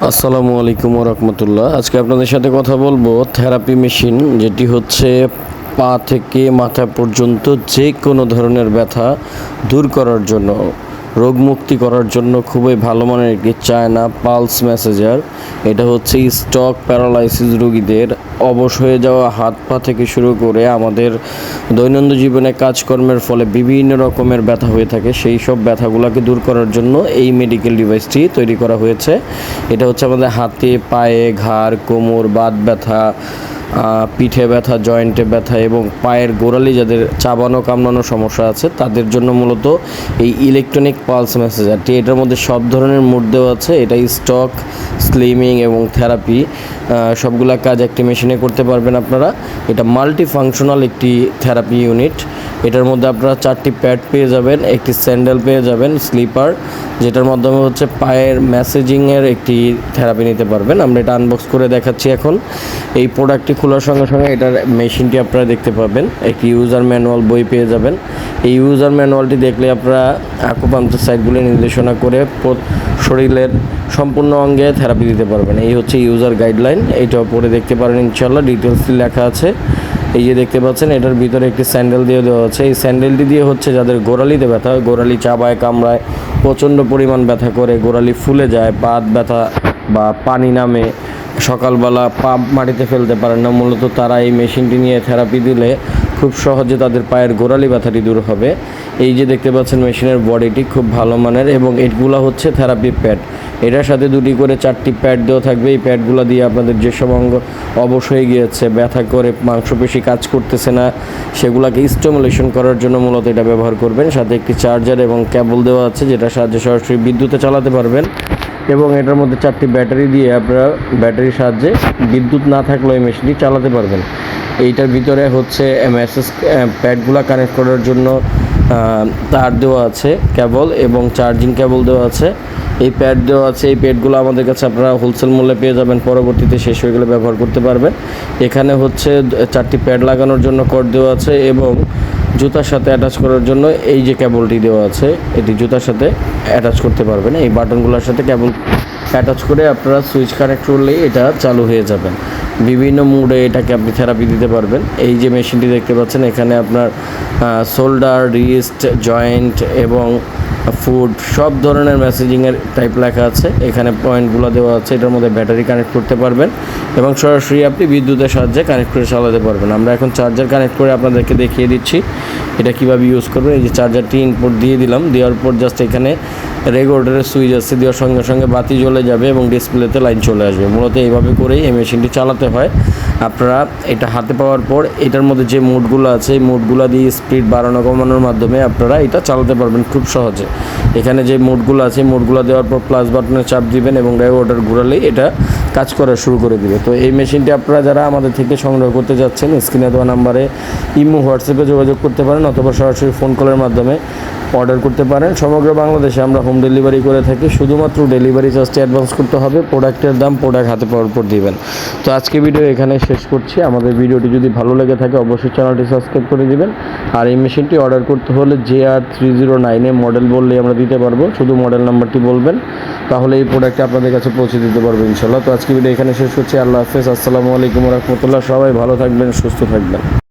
আসসালামু আলাইকুম রহমতুল্লাহ। আজকে আপনাদের সাথে কথা বলব থেরাপি মেশিন, যেটি হচ্ছে পা থেকে মাথা পর্যন্ত যে কোনো ধরনের ব্যথা দূর করার জন্য, রোগ মুক্তি করার জন্য খুবই ভালো মানের একটি চায়না পালস ম্যাসেজার এটা হচ্ছে স্টক প্যারালাইসিস রোগীদের অবশ হয়ে যাওয়া হাত পা থেকে শুরু করে আমাদের দৈনন্দিন জীবনে কাজকর্মের ফলে বিভিন্ন রকমের ব্যথা হয়ে থাকে। সেই সব ব্যথাগুলোকে দূর করার জন্য এই মেডিকেল ডিভাইসটি তৈরি করা হয়েছে। এটা হচ্ছে আমাদের হাতে, পায়ে, ঘাড়, কোমর, বাত ব্যথা পিঠে ব্যথা, জয়েন্টে ব্যথা এবং পায়ের গোড়ালি যাদের চাবানো কামড়ানো সমস্যা আছে, তাদের জন্য মূলত এই ইলেকট্রনিক পালস মেসেজারটি এটার মধ্যে সব ধরনের মুড আছে। এটা স্টক স্লিমিং এবং থেরাপি সবগুলা কাজ একটি মেশিনে করতে পারবেন আপনারা। এটা মাল্টি ফাংশনাল একটি থেরাপি ইউনিট এটার মধ্যে আপনারা চারটি প্যাড পেয়ে যাবেন, একটি স্যান্ডেল পেয়ে যাবেন, স্লিপার, যেটার মাধ্যমে হচ্ছে পায়ের ম্যাসেজিংয়ের একটি থেরাপি নিতে পারবেন। আমরা এটা আনবক্স করে দেখাচ্ছি এখন। এই প্রোডাক্টটি খোলার সঙ্গে সঙ্গে এটার মেশিনটি আপনারা দেখতে পাবেন। একটি ইউজার ম্যানুয়াল বই পেয়ে যাবেন। এই ইউজার ম্যানুয়ালটি দেখলে আপনারা আকুপাঞ্চার সাইটগুলি নির্দেশনা করে শরীরের সম্পূর্ণ অঙ্গে থেরাপি দিতে পারবেন। এই হচ্ছে ইউজার গাইডলাইন এইটাও পরে দেখতে পারেন ইনশাল্লাহ ডিটেলসটি লেখা আছে। এই যে দেখতে পাচ্ছেন, এটার ভিতরে একটি স্যান্ডেল দিয়ে দেওয়া আছে। এই স্যান্ডেলটি দিয়ে হচ্ছে যাদের গোড়ালিতে ব্যথা হয়, গোড়ালি চাবায়, কামড়ায়, প্রচণ্ড পরিমাণ ব্যথা করে, গোড়ালি ফুলে যায়, পাত ব্যথা বা পানি নামে, সকালবেলা পা মাটিতে ফেলতে পারেন না। মূলত তারা এই মেশিনটি নিয়ে থেরাপি দিলে খুব সহজে তাদের পায়ের গোড়ালি ব্যথাটি দূর হবে। এই যে দেখতে পাচ্ছেন মেশিনের বডিটি খুব ভালো মানের এবং এগুলো হচ্ছে থেরাপি প্যাড। এটার সাথে দুটি করে চারটি প্যাড দেওয়া থাকবে। এই প্যাডগুলো দিয়ে আপনাদের যেসব অঙ্গ অবশ হয়ে গিয়েছে, ব্যথা করে, মাংসপেশি কাজ করতেছে না, সেগুলোকে স্টিমুলেশন করার জন্য মূলত এটা ব্যবহার করবেন। সাথে একটি চার্জার এবং ক্যাবল দেওয়া আছে যেটা সাহায্যে সরাসরি বিদ্যুতে চালাতে পারবেন। এবং এটার মধ্যে চারটি ব্যাটারি দিয়ে আপনারা ব্যাটারির সাহায্যে বিদ্যুৎ না থাকলেও এই মেশিনটি চালাতে পারবেন। এইটার ভিতরে হচ্ছে মেসেজ প্যাডগুলো কানেক্ট করার জন্য তার দেওয়া আছে কেবল এবং চার্জিং কেবল দেওয়া আছে। এই প্যাড দেওয়া আছে, এই প্যাডগুলো আমাদের কাছে আপনারা হোলসেল মূল্যে পেয়ে যাবেন, পরবর্তীতে শেষ হয়ে গেলে ব্যবহার করতে পারবেন। এখানে হচ্ছে চারটি প্যাড লাগানোর জন্য কট দেওয়া আছে এবং জুতার সাথে অ্যাটাচ করার জন্য এই যে কেবলটি দেওয়া আছে, এটি জুতার সাথে অ্যাটাচ করতে পারবেন। এই বাটনগুলোর সাথে কেবল অ্যাটাচ করে আপনারা সুইচ কানেক্ট করলেই এটা চালু হয়ে যাবেন বিভিন্ন মুডে এটাকে আপনি থেরাপি দিতে পারবেন। এই যে মেশিনটি দেখতে পাচ্ছেন, এখানে আপনার শোল্ডার রিস্ট জয়েন্ট এবং ফুড সব ধরনের মেসেজিংয়ের টাইপ লেখা আছে। এখানে পয়েন্টগুলো দেওয়া আছে, এটার মধ্যে ব্যাটারি কানেক্ট করতে পারবেন এবং সরাসরি আপনি বিদ্যুতের সাহায্যে কানেক্ট করে চালাতে পারবেন। আমরা এখন চার্জার কানেক্ট করে আপনাদেরকে দেখিয়ে দিচ্ছি, এটা কীভাবে ইউজ করবেন। এই যে চার্জারটি ইনপুট দিয়ে দিলাম, দেওয়ার পর জাস্ট এখানে রেগুলেটরের সুইচ আছে, দেওয়ার সঙ্গে সঙ্গে বাতি জ্বলে যাবে এবং ডিসপ্লেতে লাইন চলে আসবে। মূলত এইভাবে করেই এই মেশিনটি চালাতে হয়। আপনারা এটা হাতে পাওয়ার পর এটার মধ্যে যে মোডগুলো আছে, এই মোডগুলো দিয়ে স্পিড বাড়ানো, কমানোর মাধ্যমে আপনারা এটা চালাতে পারবেন খুব সহজে। এখানে যে মোডগুলো আছে মোডগুলো দেওয়ার পর প্লাস বাটনে চাপ দিবেন এবং রেগুলেটর ঘুরালেই এটা কাজ করা শুরু করে দিবে। তো এই মেশিনটি আপনারা যারা আমাদের থেকে সংগ্রহ করতে যাচ্ছেন, স্ক্রিনে দেওয়া নাম্বারে ইমো, হোয়াটসঅ্যাপে যোগাযোগ করতে পারেন অথবা সরাসরি ফোন কলের মাধ্যমে অর্ডার করতে পারেন। সমগ্র বাংলাদেশে আমরা হোম ডেলিভারি করে থাকি, শুধুমাত্র ডেলিভারি চার্জটি অ্যাডভান্স করতে হবে প্রোডাক্টের দাম প্রোডাক্ট হাতে পাওয়ার পর দিবেন। তো আজকে ভিডিও এখানে শেষ করছি। আমাদের ভিডিওটি যদি ভালো লেগে থাকে, অবশ্যই চ্যানেলটি সাবস্ক্রাইব করে দিবেন। আর এই মেশিনটি অর্ডার করতে হলে জে আর থ্রি জিরো নাইনে মডেল বললে আমরা দিতে পারব। শুধু মডেল নাম্বারটি বলবেন, তাহলে এই প্রোডাক্টটি আপনাদের কাছে পৌঁছে দিতে পারব ইনশাল্লাহ তো আজকে ভিডিও এখানে শেষ করছি। আল্লাহ হাফেজ। আসসালামু আলাইকুম রহমতুল্লাহ। সবাই ভালো থাকবেন, সুস্থ থাকবেন।